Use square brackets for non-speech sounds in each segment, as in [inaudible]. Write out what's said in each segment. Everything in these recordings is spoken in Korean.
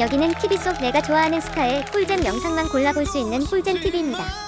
여기는 TV 속 내가 좋아하는 스타의 꿀잼 영상만 골라볼 수 있는 꿀잼 TV입니다.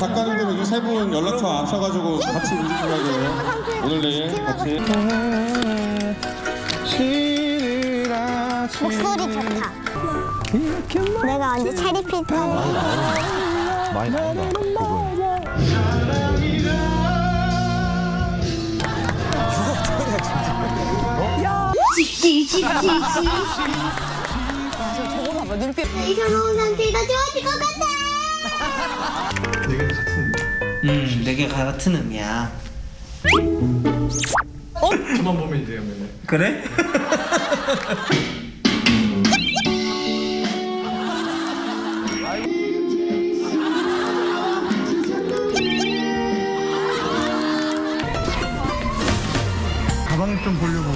작가님들 여기 세분 연락처 아셔가지고 같이 움직이려고 오늘 내일 같이 목소리 좋다. 내가 언제 체리 필터 많이 나온다. 그분. 이거 너무 상태가 좋아질 것 같아. 음, 되게 같은 의미야. 저만 보면 돼요 맨날 그래? 가방 좀 보려고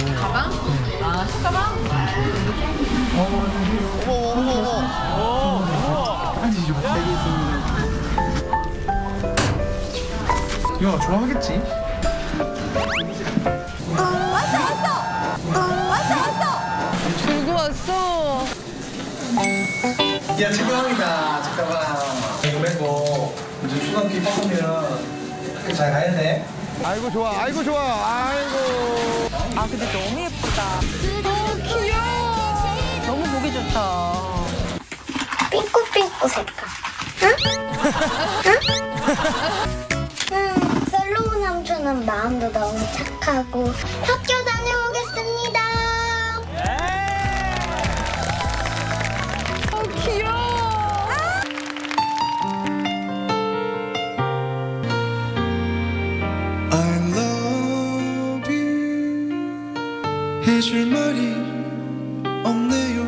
야 좋아하겠지 어, 왔어 왔어. 어, 왔어 왔어. 들고 왔어. 야 지금입니다 잠깐만 이거 메고 이제 초등학교 입학하면 잘 가야 돼 아이고 좋아, 아이고 좋아, 아이고. 아 근데 너무 예쁘다. 너무 귀여워. 너무 보기 좋다. 삐꾸삐꾸 색깔. 응? 응? [laughs] 삼촌은 마음도 너무 착하고 학교 다녀오겠습니다. 너무 귀여워. I love you 해줄 말이 없네요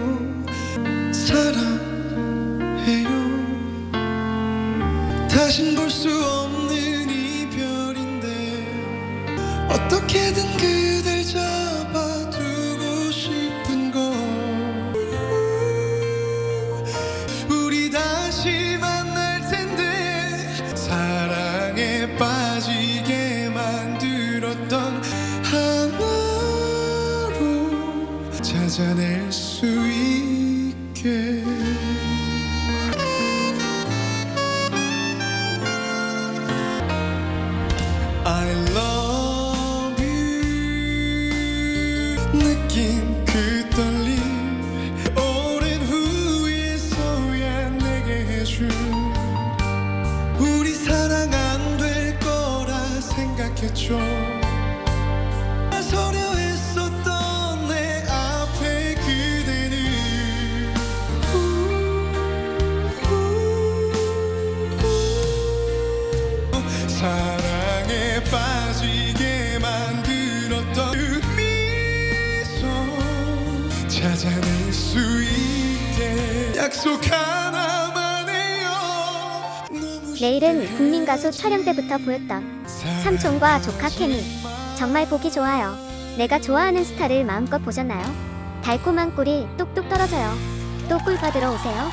사랑해요 다신 볼 수 없 찾아낼 수 있게. I love you. 느낀 그 떨림. 오랜 후에서야 내게 해준 우리 사랑 안 될 거라 생각했죠 약속 하나만 해요 내일은 국민 가수 촬영 때부터 보였던 삼촌과 조카 케미. 정말 보기 좋아요. 내가 좋아하는 스타를 마음껏 보셨나요? 달콤한 꿀이 뚝뚝 떨어져요. 또 꿀 받으러 오세요.